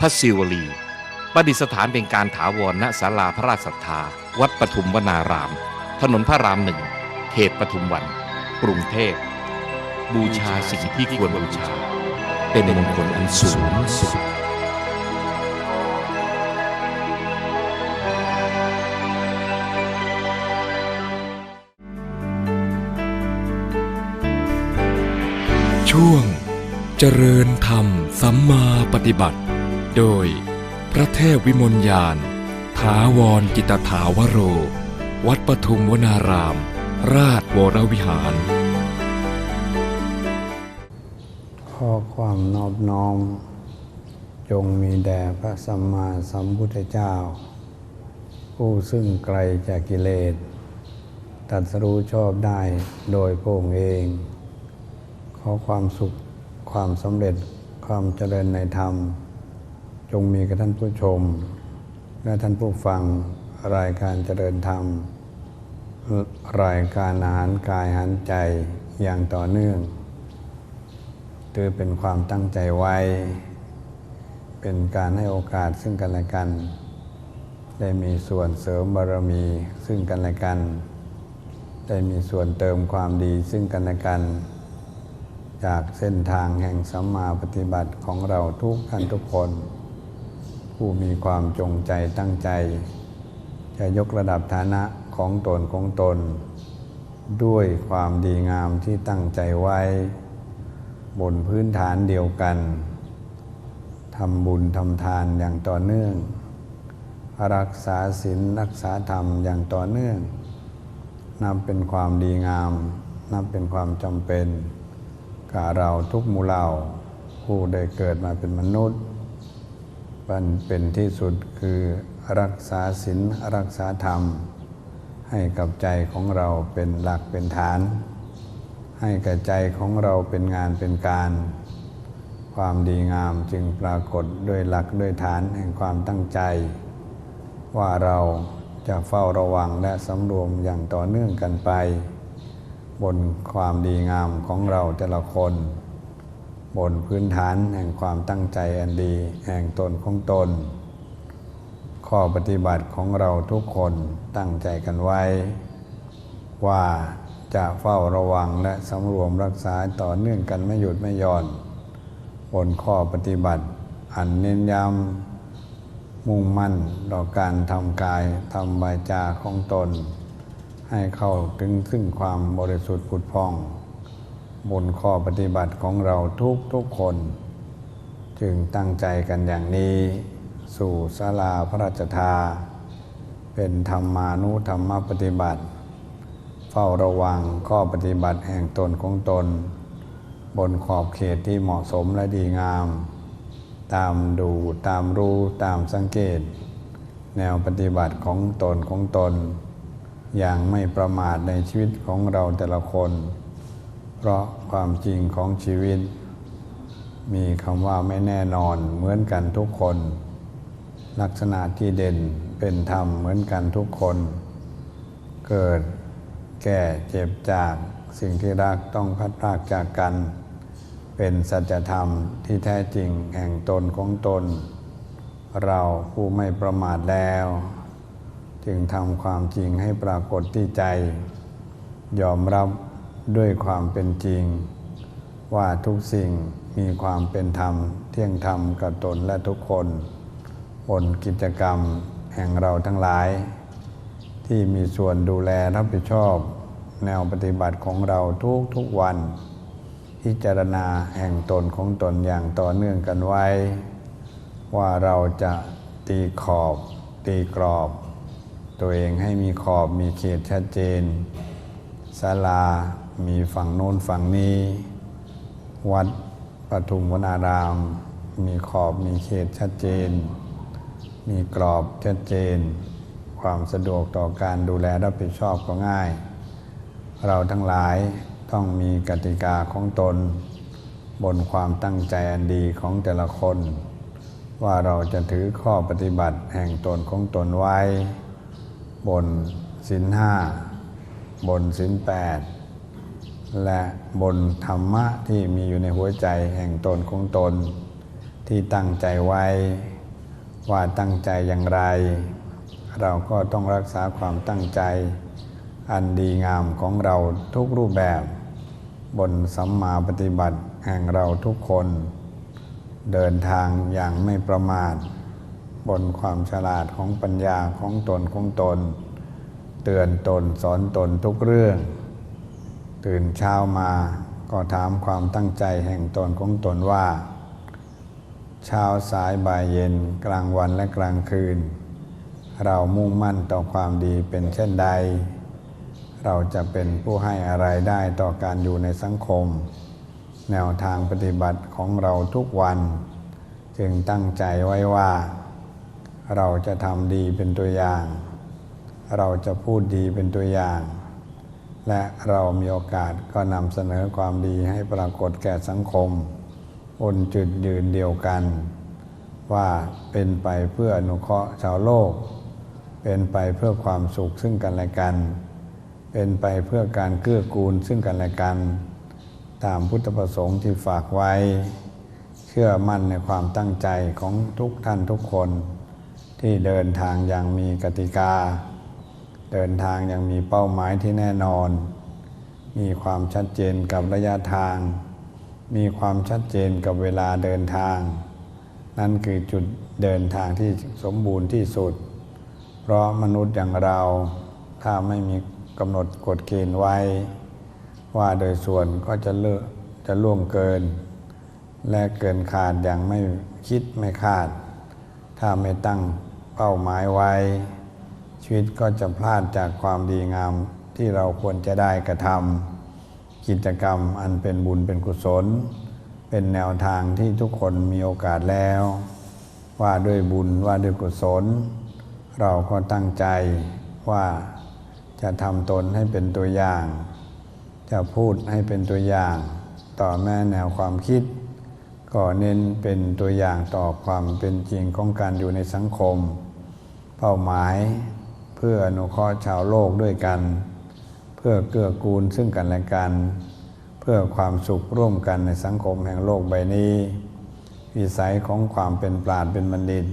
พระศิวลี ประดิษฐานเป็นการถาวรณศาลาพระราชศรัทธา วัดปทุมวนาราม ถนนพระรามหนึ่ง เขตปทุมวัน กรุงเทพ บูชาสิ่งที่ควรบูชา เป็นมงคลอันสูงสุดช่วง เจริญธรรมสัมมาปฏิบัติ โดย พระเทพวิมลยานถาวรจิตถาวโร วัดปทุมวนาราม ราชวรวิหาร ขอความนอบน้อม จงมีแด่พระสัมมาสัมพุทธเจ้า ผู้ซึ่งไกลจากกิเลสตัดสรู้ชอบได้โดยพระองค์เอง ขอความสุขความสำเร็จความเจริญในธรรม จงมีกับท่านผู้ชม และท่านผู้ฟังรายการเจริญธรรม รายการอาหารกายอาหารใจอย่างต่อเนื่องถือเป็นความตั้งใจไว้ เป็นการให้โอกาสซึ่งกันและกัน ได้มีส่วนเสริมบารมีซึ่งกันและกัน ได้มีส่วนเติมความดีซึ่งกันและกัน จากเส้นทางแห่งสัมมาปฏิบัติของเราทุกท่านทุกคน ผู้มีความจงใจตั้งใจ จะยกระดับฐานะของตนของตน ด้วยความดีงามที่ตั้งใจไว้ บนพื้นฐานเดียวกันทำบุญทำทานอย่างต่อเนื่อง รักษาศีลรักษาธรรมอย่างต่อเนื่องนับเป็นความดีงาม นับเป็นความจำเป็นกับเราทุกหมู่เหล่าผู้ได้เกิดมาเป็นมนุษย์ มันเป็นที่สุดคือรักษาศีลรักษาธรรม ให้กับใจของเราเป็นหลักเป็นฐาน ให้กับใจของเราเป็นงานเป็นการ ความดีงามจึงปรากฏด้วยหลักด้วยฐานแห่งความตั้งใจ ว่าเราจะเฝ้าระวังและสำรวมอย่างต่อเนื่องกันไป บนความดีงามของเราแต่ละคน บนพื้นฐานแห่งความตั้งใจอันดี แห่งตนของตน ข้อปฏิบัติของเราทุกคนตั้งใจกันไว้ ว่าจะเฝ้าระวังและสำรวมรักษาต่อเนื่องกันไม่หยุดไม่หย่อน บนข้อปฏิบัติ อันเน้นย้ำมุ่งมั่นต่อการทำกายทำวาจาของตน ให้เข้าถึงซึ่งความบริสุทธิ์ผุดพอง บนข้อปฏิบัติของเราทุกทุกคน จึงตั้งใจกันอย่างนี้ สู่ศาลาพระราชทา เป็นธรรมานุธรรมปฏิบัติ เฝ้าระวังข้อปฏิบัติแห่งตนของตน บนขอบเขตที่เหมาะสมและดีงาม ตามดูตามรู้ตามสังเกต แนวปฏิบัติของตนของตน อย่างไม่ประมาทในชีวิตของเราแต่ละคน ราะความจริงของชีวิต มีคำว่าไม่แน่นอนเหมือนกันทุกคน ลักษณะที่เด่นเป็นธรรมเหมือนกันทุกคน เกิดแก่เจ็บจากสิ่งที่รักต้องพัดพรากจากกัน เป็นสัจธรรมที่แท้จริงแห่งตนของตน เราผู้ไม่ประมาทแล้ว จึงทำความจริงให้ปรากฏที่ใจ ยอมรับ ด้วยความเป็นจริง ว่าทุกสิ่งมีความเป็นธรรม เที่ยงธรรมกับตนและทุกคนบนกิจกรรมแห่งเราทั้งหลาย ที่มีส่วนดูแลรับผิดชอบ แนวปฏิบัติของเราทุกทุกวัน พิจารณาแห่งตนของตนอย่างต่อเนื่องกันไว้ ว่าเราจะตีขอบตีกรอบ ตัวเองให้มีขอบมีเขตชัดเจนศาลา มีฝั่งโน้นฝั่งนี้ วัดปทุมวนาราม มีขอบมีเขตชัดเจน มีกรอบชัดเจน ความสะดวกต่อการดูแลรับผิดชอบก็ง่าย เราทั้งหลายต้องมีกติกาของตน บนความตั้งใจอันดีของแต่ละคน ว่าเราจะถือข้อปฏิบัติแห่งตนของตนไว้ บนศีลห้าบนศีลแปด และบนธรรมะที่มีอยู่ในหัวใจแห่งตนของตน ที่ตั้งใจไว้ ว่าตั้งใจอย่างไร เราก็ต้องรักษาความตั้งใจ อันดีงามของเราทุกรูปแบบ บนสัมมาปฏิบัติแห่งเราทุกคน เดินทางอย่างไม่ประมาท บนความฉลาดของปัญญาของตนของตน เตือนตนสอนตนทุกเรื่อง ตื่นเช้ามาก็ถามความตั้งใจแห่งตนของตนว่า เช้าสายบ่ายเย็นกลางวันและกลางคืน เรามุ่งมั่นต่อความดีเป็นเช่นใด เราจะเป็นผู้ให้อะไรได้ต่อการอยู่ในสังคม แนวทางปฏิบัติของเราทุกวัน จึงตั้งใจไว้ว่า เราจะทำดีเป็นตัวอย่าง เราจะพูดดีเป็นตัวอย่าง และเรามีโอกาสก็นำเสนอความดีให้ปรากฏแก่สังคมบนจุดยืนเดียวกัน ว่าเป็นไปเพื่ออนุเคราะห์ชาวโลก เป็นไปเพื่อความสุขซึ่งกันและกัน เป็นไปเพื่อการเกื้อกูลซึ่งกันและกัน ตามพุทธประสงค์ที่ฝากไว้ เชื่อมั่นในความตั้งใจของทุกท่านทุกคน ที่เดินทางอย่างมีกติกา เดินทางย่างมีเป้าหมายที่แน่นอน มีความชัดเจนกับระยะทาง มีความชัดเจนกับเวลาเดินทาง นั่นคือจุดเดินทางที่สมบูรณ์ที่สุด เพราะมนุษย์อย่างเราถ้าไม่มีกำหนดกฎเกณฑ์ไว้ ว่าโดยส่วนก็จะเลิกจะล่วงเกิน และเกินขาดอย่างไม่คิดไม่คาด ถ้าไม่ตั้งเป้าหมายไว้ ชีวิตก็จะพลาดจากความดีงามที่เราควรจะได้กระทำกิจกรรมอันเป็นบุญเป็นกุศล เป็นแนวทางที่ทุกคนมีโอกาสแล้ว ว่าด้วยบุญว่าด้วยกุศล เราก็ตั้งใจว่าจะทำตนให้เป็นตัวอย่าง จะพูดให้เป็นตัวอย่าง ต่อแม่แนวความคิด ก็เน้นเป็นตัวอย่างต่อความเป็นจริงของการอยู่ในสังคม เป้าหมาย เพื่ออนุเคราะห์ชาวโลกด้วยกัน เพื่อเกื้อกูลซึ่งกันและกัน เพื่อความสุขร่วมกันในสังคมแห่งโลกใบนี้ วิสัยของความเป็นปราดเป็นบัณฑิต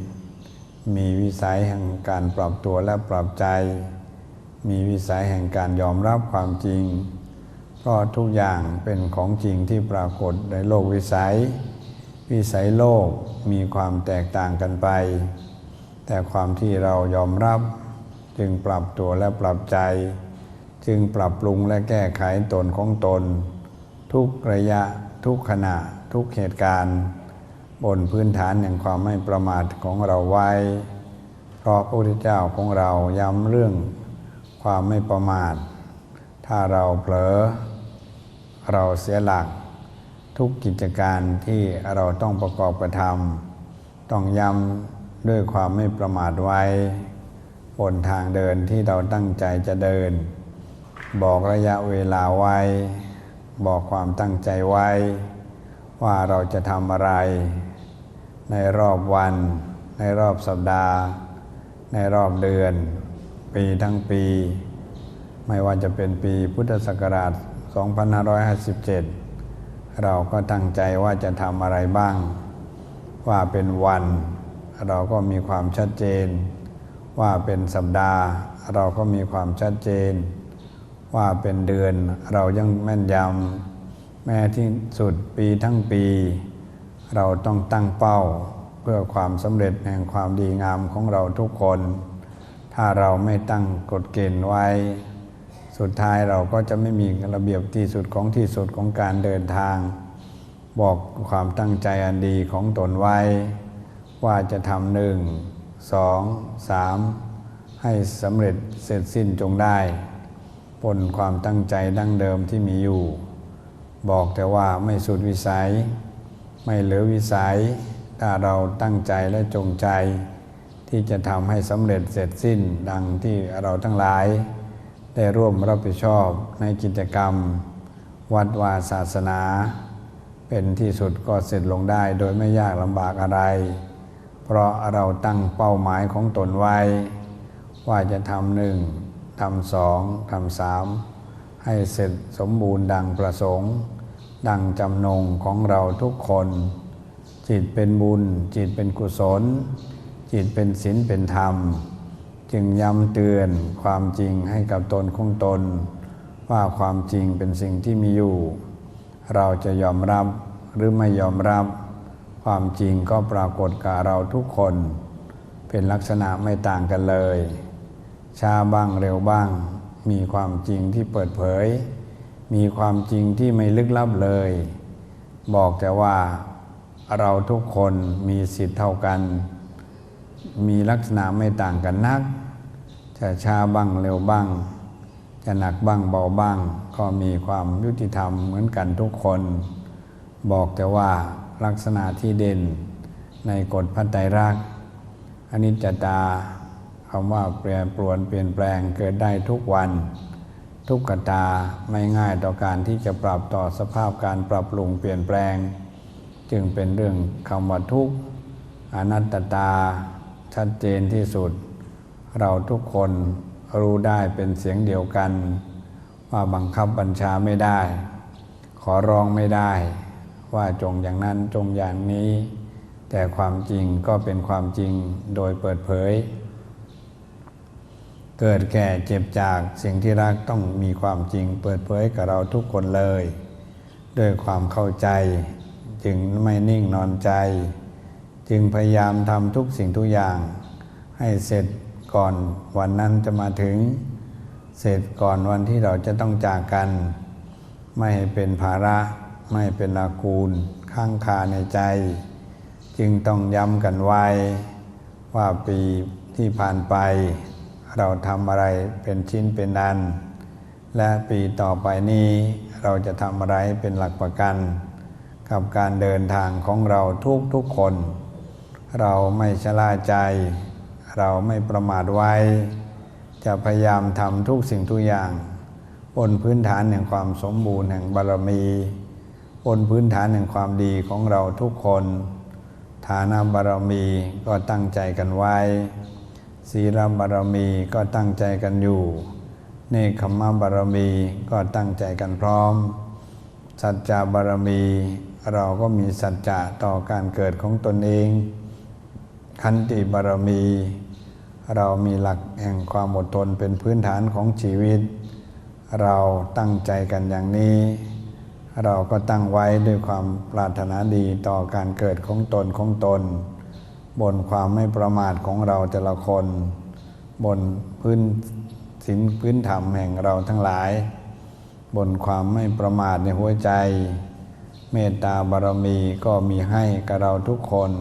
มีวิสัยแห่งการปรับตัวและปรับใจ มีวิสัยแห่งการยอมรับความจริง เพราะทุกอย่างเป็นของจริงที่ปรากฏในโลกวิสัย วิสัยโลกมีความแตกต่างกันไป แต่ความที่เรายอมรับ จึงปรับตัวและปรับใจ จึงปรับปรุงและแก้ไขตนของตน ทุกระยะทุกขณะทุกเหตุการณ์ บนพื้นฐานแห่งความไม่ประมาทของเราไว้ เพราะพระพุทธเจ้าของเราย้ำเรื่องความไม่ประมาท ถ้าเราเผลอ เราเสียหลัก ทุกกิจการที่เราต้องประกอบกระทำต้องย้ำด้วยความไม่ประมาทไว้ บนทางเดินที่เราตั้งใจจะเดิน บอกระยะเวลาไว้ บอกความตั้งใจไว้ ว่าเราจะทำอะไร ในรอบวัน ในรอบสัปดาห์ ในรอบเดือน ปีทั้งปี ไม่ว่าจะเป็นปีพุทธศักราช 2557 เราก็ตั้งใจว่าจะทำอะไรบ้าง ว่าเป็นวัน เราก็มีความชัดเจน ว่าเป็นสัปดาห์ เราก็มีความชัดเจน ว่าเป็นเดือนเรายังแม่นยำแม้ที่สุดปีทั้งปี เราต้องตั้งเป้า เพื่อความสำเร็จแห่งความดีงามของเราทุกคน ถ้าเราไม่ตั้งกฎเกณฑ์ไว้ สุดท้ายเราก็จะไม่มีระเบียบที่สุดของที่สุดของการเดินทาง บอกความตั้งใจอันดีของตนไว้ ว่าจะทำหนึ่ง สองสามให้สำเร็จเสร็จสิ้นจงได้บนความตั้งใจดั้งเดิมที่มีอยู่ บอกแต่ว่าไม่สุดวิสัย ไม่เหลือวิสัย ถ้าเราตั้งใจและจงใจ ที่จะทำให้สำเร็จเสร็จสิ้นดังที่เราทั้งหลาย ได้ร่วมรับผิดชอบในกิจกรรม วัดวาศาสนา เป็นที่สุดก็เสร็จลงได้โดยไม่ยากลำบากอะไร เพราะเราตั้งเป้าหมายของตนไว้ ว่าจะทำหนึ่งทำสองทำสามให้เสร็จสมบูรณ์ดังประสงค์ ดังจำนงของเราทุกคน จิตเป็นบุญ จิตเป็นกุศล จิตเป็นศีลเป็นธรรม จึงย้ำเตือนความจริงให้กับตนของตน ว่าความจริงเป็นสิ่งที่มีอยู่ เราจะยอมรับหรือไม่ยอมรับ ความจริงก็ปรากฏกับเราทุกคน เป็นลักษณะไม่ต่างกันเลย ช้าบ้างเร็วบ้าง มีความจริงที่เปิดเผย มีความจริงที่ไม่ลึกลับเลย บอกแต่ว่าเราทุกคนมีสิทธิ์เท่ากัน มีลักษณะไม่ต่างกันนัก จะช้าบ้างเร็วบ้าง จะหนักบ้างเบาบ้าง ก็มีความยุติธรรมเหมือนกันทุกคน บอกแต่ว่า ลักษณะที่เด่นในกฎพัฒไตรรักษณ์อนิจจตาคำว่าเปลี่ยนปรวนเปลี่ยนแปลงเกิดได้ทุกวัน ทุกขตาไม่ง่ายต่อการที่จะปรับต่อสภาพการปรับปรุงเปลี่ยนแปลง จึงเป็นเรื่องคำว่าทุกอนัตตาชัดเจนที่สุด เราทุกคนรู้ได้เป็นเสียงเดียวกัน ว่าบังคับบัญชาไม่ได้ ขอร้องไม่ได้ ว่าจงอย่างนั้นจงอย่างนี้ แต่ความจริงก็เป็นความจริงโดยเปิดเผย เกิดแก่เจ็บจากสิ่งที่รักต้องมีความจริงเปิดเผยกับเราทุกคนเลย ด้วยความเข้าใจ จึงไม่นิ่งนอนใจ จึงพยายามทำทุกสิ่งทุกอย่าง ให้เสร็จก่อนวันนั้นจะมาถึง เสร็จก่อนวันที่เราจะต้องจากกัน ไม่ให้เป็นภาระ ไม่เป็นอากูลข้างคาในใจ จึงต้องย้ำกันไว้ ว่าปีที่ผ่านไป เราทำอะไรเป็นชิ้นเป็นอัน และปีต่อไปนี้เราจะทำอะไรเป็นหลักประกัน กับการเดินทางของเราทุกทุกคน เราไม่ชะล่าใจ เราไม่ประมาทไว้ จะพยายามทำทุกสิ่งทุกอย่าง บนพื้นฐานแห่งความสมบูรณ์แห่งบารมี บนพื้นฐานแห่งความดีของเราทุกคน ฐานบารมีก็ตั้งใจกันไว้ ศีลบารมีก็ตั้งใจกันอยู่ เนคขมะบารมีก็ตั้งใจกันพร้อม สัจจะบารมี เราก็มีสัจจะต่อการเกิดของตนเองขันติบารมี เรามีหลักแห่งความอดทนเป็นพื้นฐานของชีวิต เราตั้งใจกันอย่างนี้ เราก็ตั้งไว้ด้วยความปรารถนาดีต่อการเกิดของตนของตน บนความไม่ประมาทของเราแต่ละคน บนพื้นศีลพื้นธรรมแห่งเราทั้งหลาย บนความไม่ประมาทในหัวใจ เมตตาบารมีก็มีให้กับเราทุกคน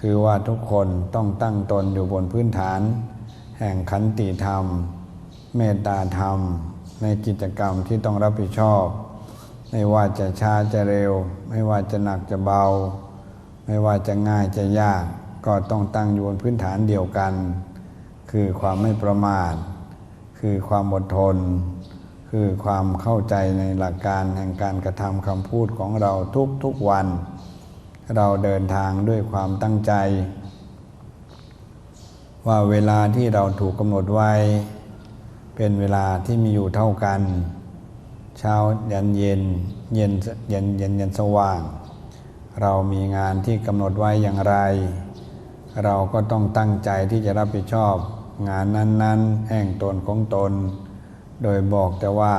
ถือว่าทุกคนต้องตั้งตนอยู่บนพื้นฐาน แห่งขันติธรรม เมตตาธรรม ในกิจกรรมที่ต้องรับผิดชอบ ไม่ว่าจะช้าจะเร็ว ไม่ว่าจะหนักจะเบา ไม่ว่าจะง่ายจะยาก ก็ต้องตั้งอยู่บนพื้นฐานเดียวกัน คือความไม่ประมาท คือความอดทน คือความเข้าใจในหลักการแห่งการกระทำคำพูดของเราทุกทุกวัน เราเดินทางด้วยความตั้งใจ ว่าเวลาที่เราถูกกำหนดไว้ เป็นเวลาที่มีอยู่เท่ากัน เช้ายันเย็นเย็นเย็นเย็นเย็นสว่าง เรามีงานที่กำหนดไว้อย่างไร เราก็ต้องตั้งใจที่จะรับผิดชอบ งานนั้น ๆ แห่งตนของตน โดยบอกแต่ว่า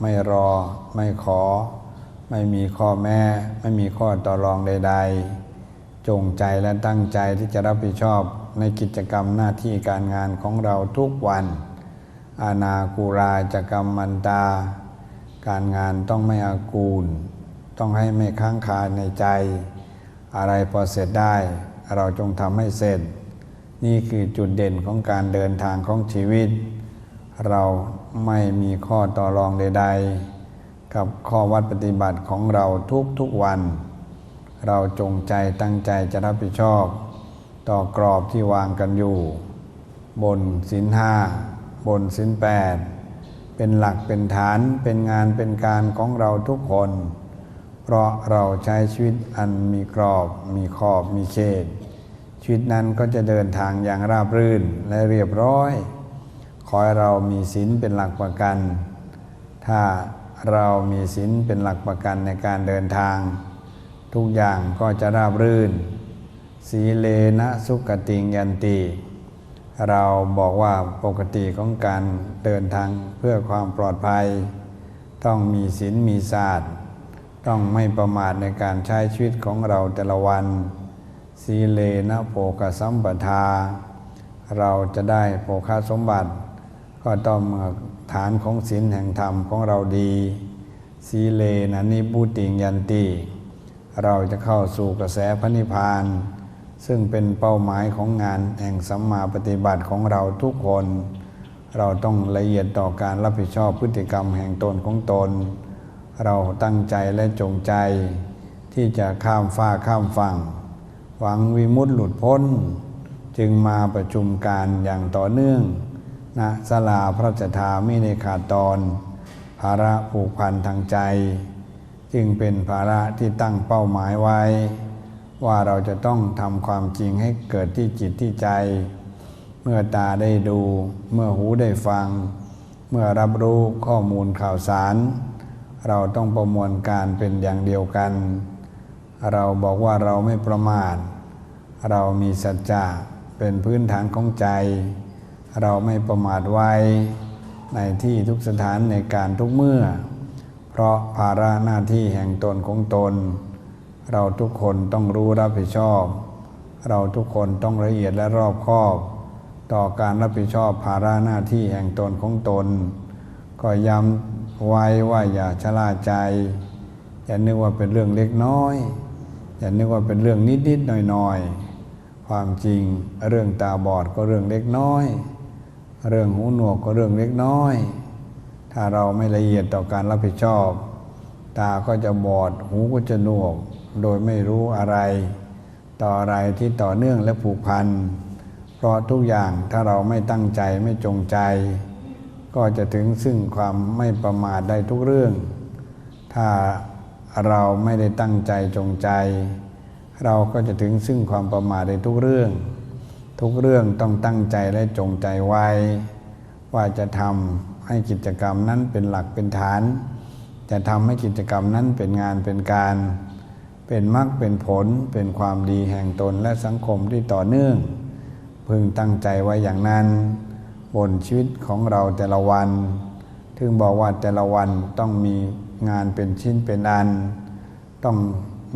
ไม่รอไม่ขอ ไม่มีข้อแม้ไม่มีข้อต่อรองใด ๆ จงใจและตั้งใจที่จะรับผิดชอบในกิจกรรมหน้าที่การงานของเราทุกวัน อาณากูราจกรรมมันตา การงานต้องไม่อากูล ต้องให้ไม่ค้างคาในใจ อะไรพอเสร็จได้ เราจงทำให้เสร็จ นี่คือจุดเด่นของการเดินทางของชีวิต เราไม่มีข้อต่อรองใด ๆ กับข้อวัดปฏิบัติของเราทุกๆวัน เราจงใจตั้งใจจะรับผิดชอบ ต่อกรอบที่วางกันอยู่ บนศีลห้าบนศีลแปด เป็นหลักเป็นฐานเป็นงานเป็นการของเราทุกคน เพราะเราใช้ชีวิตอันมีกรอบ มีขอบมีเขต ชีวิตนั้นก็จะเดินทางอย่างราบรื่นและเรียบร้อย ขอให้เรามีศีลเป็นหลักประกัน ถ้าเรามีศีลเป็นหลักประกันในการเดินทาง ทุกอย่างก็จะราบรื่น สีเลนะสุขติงยันติ เราบอกว่าปกติของการเดินทางเพื่อความปลอดภัย ต้องมีศีลมีศาสตร์ต้องไม่ประมาทในการใช้ชีวิตของเราแต่ละวันสีเลนะโภกสัมปทา เราจะได้โภคาสมบัติ ก็ต้องเมื่อฐานของศีลแห่งธรรมของเราดีสีเลนะนิบุติงยันติ เราจะเข้าสู่กระแสพระนิพพาน ซึ่งเป็นเป้าหมายของงานแห่งสัมมาปฏิบัติของเราทุกคน เราต้องละเอียดต่อการรับผิดชอบพฤติกรรมแห่งตนของตน เราตั้งใจและจงใจ ที่จะข้ามฟ้าข้ามฝั่ง หวังวิมุตติหลุดพ้น จึงมาประชุมการอย่างต่อเนื่องณศาลาพระราชทาไม่ในขาดตอน ภาระผูกพันทางใจ จึงเป็นภาระที่ตั้งเป้าหมายไว้ ว่าเราจะต้องทำความจริงให้เกิดที่จิตที่ใจ เมื่อตาได้ดู เมื่อหูได้ฟัง เมื่อรับรู้ข้อมูลข่าวสาร เราต้องประมวลการเป็นอย่างเดียวกัน เราบอกว่าเราไม่ประมาทเรามีสัจจะเป็นพื้นฐานของใจ เราไม่ประมาทไว้ในที่ทุกสถานในการทุกเมื่อ เพราะภาระหน้าที่แห่งตนของตน เราทุกคนต้องรู้รับผิดชอบ เราทุกคนต้องละเอียดและรอบคอบ ต่อการรับผิดชอบภาระหน้าที่แห่งตนของตน ก็ย้ำไว้ว่าอย่าชะล่าใจอย่านึกว่าเป็นเรื่องเล็กน้อย อย่านึกว่าเป็นเรื่องนิดๆหน่อยๆความจริงเรื่องตาบอดก็เรื่องเล็กน้อย เรื่องหูหนวกก็เรื่องเล็กน้อย ถ้าเราไม่ละเอียดต่อการรับผิดชอบ ตาก็จะบอดหูก็จะหนวก โดยไม่รู้อะไร ต่ออะไรที่ต่อเนื่องและผูกพัน เพราะทุกอย่างถ้าเราไม่ตั้งใจไม่จงใจ ก็จะถึงซึ่งความไม่ประมาทได้ทุกเรื่อง ถ้าเราไม่ได้ตั้งใจจงใจ เราก็จะถึงซึ่งความประมาทในทุกเรื่อง ทุกเรื่องต้องตั้งใจและจงใจไว้ ว่าจะทำให้กิจกรรมนั้นเป็นหลักเป็นฐาน จะทำให้กิจกรรมนั้นเป็นงานเป็นการ เป็นมรรคเป็นผลเป็นความดีแห่งตนและสังคมที่ต่อเนื่อง พึงตั้งใจไว้อย่างนั้น บนชีวิตของเราแต่ละวัน ถึงบอกว่าแต่ละวันต้องมีงานเป็นชิ้นเป็นอัน ต้อง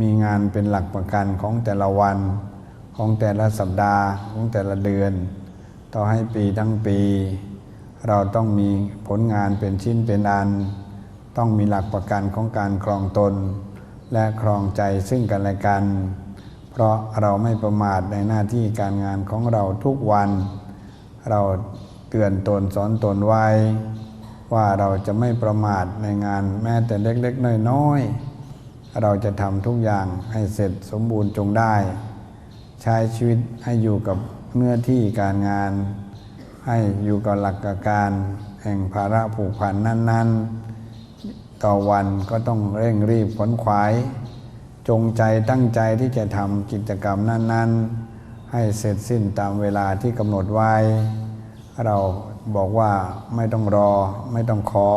มีงานเป็นหลักประกันของแต่ละวัน ของแต่ละสัปดาห์ของแต่ละเดือน ต่อให้ปีทั้งปี เราต้องมีผลงานเป็นชิ้นเป็นอัน ต้องมีหลักประกันของการครองตน และครองใจซึ่งกันและกัน เพราะเราไม่ประมาทในหน้าที่การงานของเราทุกวัน เราเตือนตนสอนตนไว้ ว่าเราจะไม่ประมาทในงานแม้แต่เล็กๆน้อยๆเราจะทำทุกอย่างให้เสร็จสมบูรณ์จงได้ ใช้ชีวิตให้อยู่กับเนื้อที่การงาน ให้อยู่กับหลักการ แห่งภาระผูกพันนั้น ๆ ต่อวันก็ต้องเร่งรีบขวนขวาย จงใจตั้งใจที่จะทำกิจกรรมนั้น ๆ ให้เสร็จสิ้นตามเวลาที่กำหนดไว้ เราบอกว่าไม่ต้องรอ ไม่ต้องขอ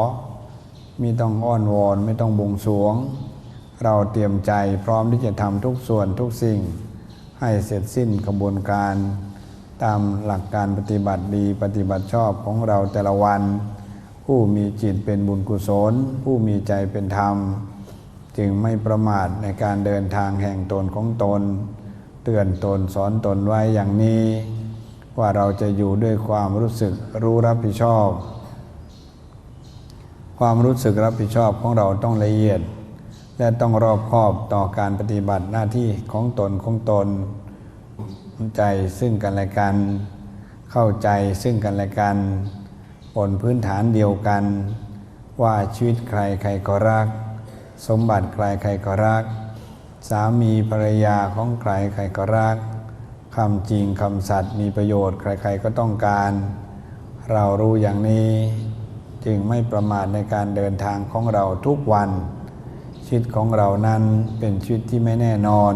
ไม่ต้องอ้อนวอน ไม่ต้องบงสวง เราเตรียมใจพร้อมที่จะทำทุกส่วนทุกสิ่ง ให้เสร็จสิ้นกระบวนการ ตามหลักการปฏิบัติดีปฏิบัติชอบของเราแต่ละวัน ผู้มีจิตเป็นบุญกุศล ผู้มีใจเป็นธรรม จึงไม่ประมาทในการเดินทางแห่งตนของตน เตือนตนสอนตนไว้อย่างนี้ ว่าเราจะอยู่ด้วยความรู้สึกรู้รับผิดชอบ ความรู้สึกรับผิดชอบของเราต้องละเอียด และต้องรอบคอบต่อการปฏิบัติหน้าที่ของตนของตน ใจซึ่งกันและกัน เข้าใจซึ่งกันและกัน บนพื้นฐานเดียวกัน ว่าชีวิตใครใครก็รัก สมบัติใครใครก็รัก สามีภรรยาของใครใครก็รักคำจริงคำสัตย์มีประโยชน์ใครๆก็ต้องการ เรารู้อย่างนี้จึงไม่ประมาทในการเดินทางของเราทุกวัน ชีวิตของเรานั้นเป็นชีวิตที่ไม่แน่นอน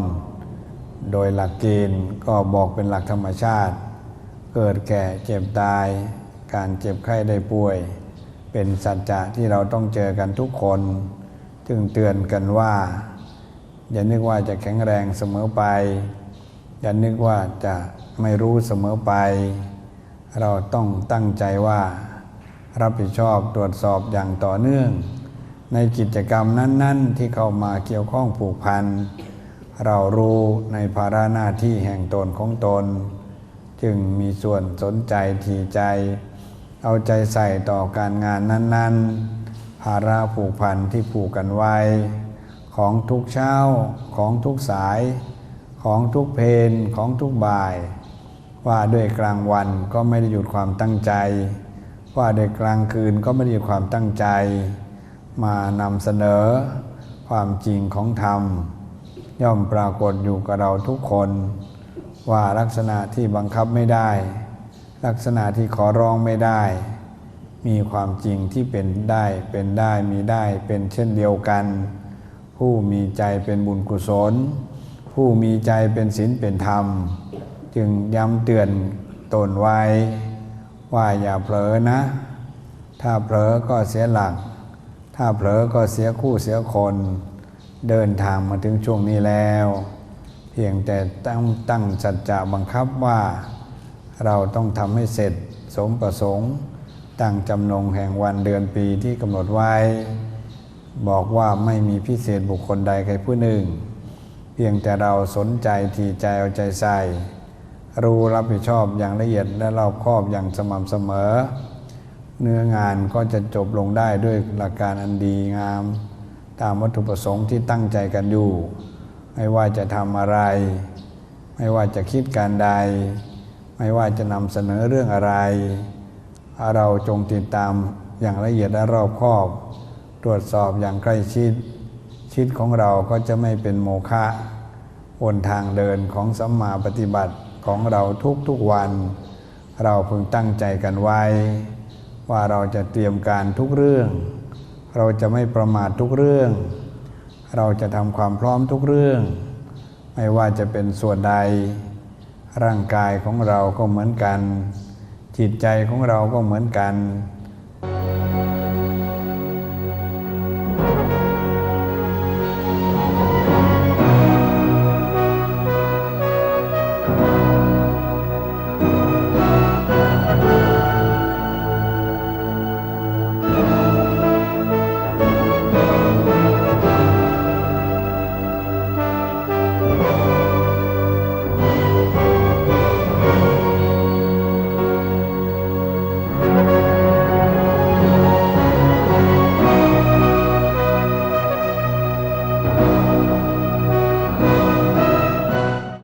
โดยหลักเกณฑ์ก็บอกเป็นหลักธรรมชาติ เกิดแก่เจ็บตาย การเจ็บไข้ได้ป่วย เป็นสัจจะที่เราต้องเจอกันทุกคนจึงเตือนกันว่า อย่านึกว่าจะแข็งแรงเสมอไป อย่านึกว่าจะไม่รู้เสมอไป เราต้องตั้งใจว่า รับผิดชอบตรวจสอบอย่างต่อเนื่อง ในกิจกรรมนั้น ๆ ที่เข้ามาเกี่ยวข้องผูกพันเรารู้ในภาระหน้าที่แห่งตนของตน จึงมีส่วนสนใจทีใจ เอาใจใส่ต่อการงานนั้น ๆ ภาระผูกพันที่ผูกกันไว้ ของทุกเช้าของทุกสาย ของทุกเพนของทุกบ่าย ว่าด้วยกลางวันก็ไม่ได้หยุดความตั้งใจ ว่าด้วยกลางคืนก็ไม่ได้หยุดความตั้งใจ มานำเสนอ ความจริงของธรรม ย่อมปรากฏอยู่กับเราทุกคน ว่าลักษณะที่บังคับไม่ได้ ลักษณะที่ขอร้องไม่ได้ มีความจริงที่เป็นได้เป็นได้มีได้เป็นเช่นเดียวกัน ผู้มีใจเป็นบุญกุศล ผู้มีใจเป็นศีลเป็นธรรม จึงย้ำเตือนตนไว้ ว่าอย่าเผลอนะ ถ้าเผลอก็เสียหลัก ถ้าเผลอก็เสียคู่เสียคน เดินทางมาถึงช่วงนี้แล้ว เพียงแต่ตั้งตั้งสัจจะบังคับว่า เราต้องทำให้เสร็จสมประสงค์ตั้งจำนงแห่งวันเดือนปีที่กำหนดไว้ บอกว่าไม่มีพิเศษบุคคลใดใครผู้หนึ่ง เพียงแต่เราสนใจทีใจเอาใจใส่ รู้รับผิดชอบอย่างละเอียดและรอบคอบอย่างสม่ำเสมอ เนื้องานก็จะจบลงได้ด้วยหลักการอันดีงาม ตามวัตถุประสงค์ที่ตั้งใจกันอยู่ ไม่ว่าจะทำอะไร ไม่ว่าจะคิดการใด ไม่ว่าจะนำเสนอเรื่องอะไร เราจงติดตามอย่างละเอียดและรอบคอบ ตรวจสอบอย่างใกล้ชิดชิดของเราก็จะไม่เป็นโมฆะบนทางเดินของสัมมาปฏิบัติของเราทุกๆวัน เราพึงตั้งใจกันไว้ ว่าเราจะเตรียมการทุกเรื่อง เราจะไม่ประมาททุกเรื่อง เราจะทำความพร้อมทุกเรื่อง ไม่ว่าจะเป็นส่วนใด ร่างกายของเราก็เหมือนกัน จิตใจของเราก็เหมือนกัน